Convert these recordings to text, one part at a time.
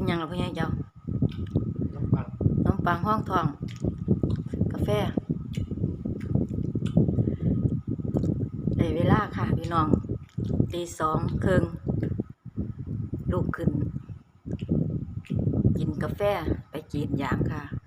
กินหยังล่ะพ่อใหญ่เจ้าน้ำปังขนมปังห้องทอง กาแฟได้เวลาค่ะพี่น้องตีสองครึ่งลูกขึ้น กินกาแฟไปกรีดยางค่ะ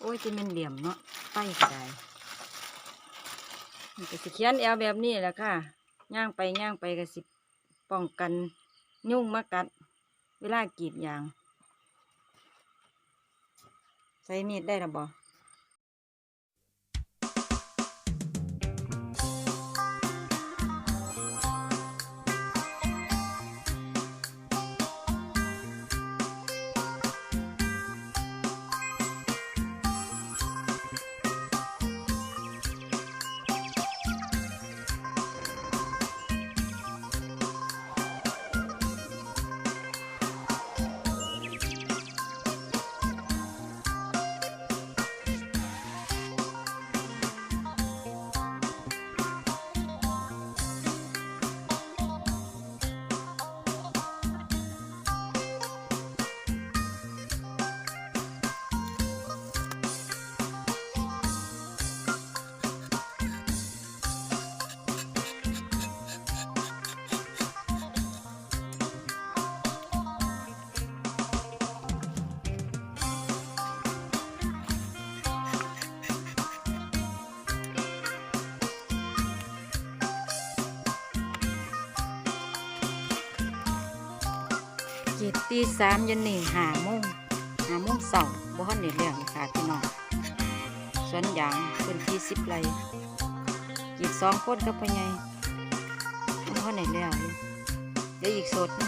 โอ้ยจะเป็นเหลี่ยมเนาะไฟก็ได้มันก็สิเขียนแอลแบบนี้แหละค่ะย่างไปย่างไปก็สิป้องกันยุ่งมากัด เวลากรีดยาง ใส่มีดได้หรือบ่ กรีดตีสามยันนี่หาโมงหาโมงสองบ่ฮันเด็ดเรื่องค่ะพี่น้องสวนยางพื้นที่สิบไร่กรีดสองคนกับพ่อใหญ่บ่ฮันเด็ดเรื่องเดี๋ยวอีกสดนะ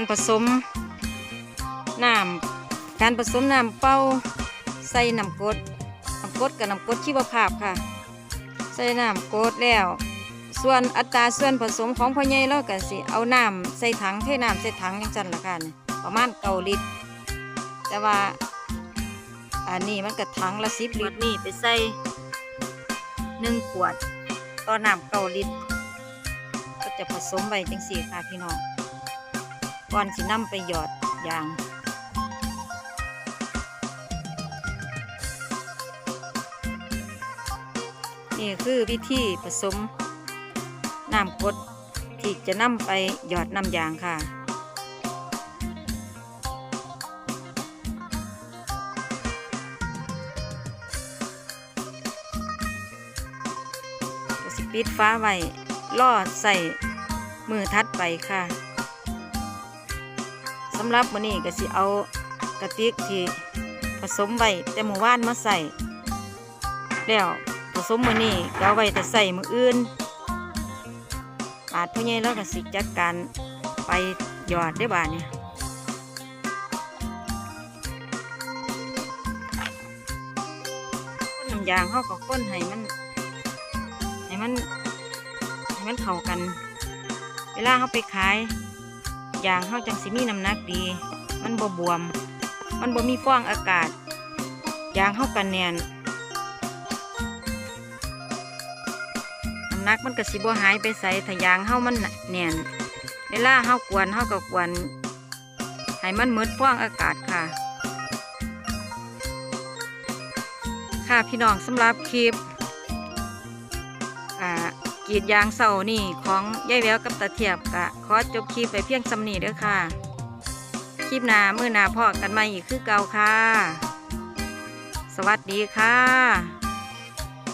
การผสมน้ำการผสมน้ำเป้าใส่น้ำกดน้ำกดกับน้ำกดชีวภาพค่ะ ใส่น้ำกดแล้ว ส่วนอัตราส่วนผสมของพ่อใหญ่เราก็สิเอาน้ำใส่ถังเทน้ำใส่ถังย่างจันละค่ะนี่ประมาณเก้าลิตร แต่ว่าอันนี้มันก็ถังละสิบลิตรนี่ไปใส่หนึ่งขวดต่อน้ำเก้าลิตรก็จะผสมไว้จังสี่ค่ะพี่น้อง ก่อนสินำไปหยอดยางนี่คือวิธีผสมน้ำกดที่จะนำไปหยอดน้ำยางค่ะก็สิปิดฟ้าไว้ล่อใส่มือทัดไปค่ะ สำหรับมื้อนี้ก็สิเอากระติกที่ผสมไว้แต่เมื่อวานมาใส่แล้วผสมมื้อนี้ก็เอาไว้แต่ใส่มื้ออื่นปาดพ่อใหญ่แล้วก็สิจัดการไปหยอดได้อบาดเนี่ยน้ำยางเขาก็ข้นให้มันให้มันให้มันเข้ากัน เวลาเขาไปขาย ยางเขาจังสิมีน้ำหนักดี มันบ่บวม มันบ่มีฟองอากาศ ยางเฮากันแน่นน้ำหนักมันก็สิบ่หายไปใส่ถ้ายางเฮามันแน่นเวลาเฮากวนเฮาก็กวนให้มันหมืดฟองอากาศค่ะ ค่ะพี่น้องสำหรับคลิป กรีดยางเสานี่ของยายแววกับตาเทียบกะขอจบคลิปไปเพียงสำนีเด้อค่ะ คลิปหน้ามือหน้าพอกันมาอีกคือเก่าค่ะ สวัสดีค่ะ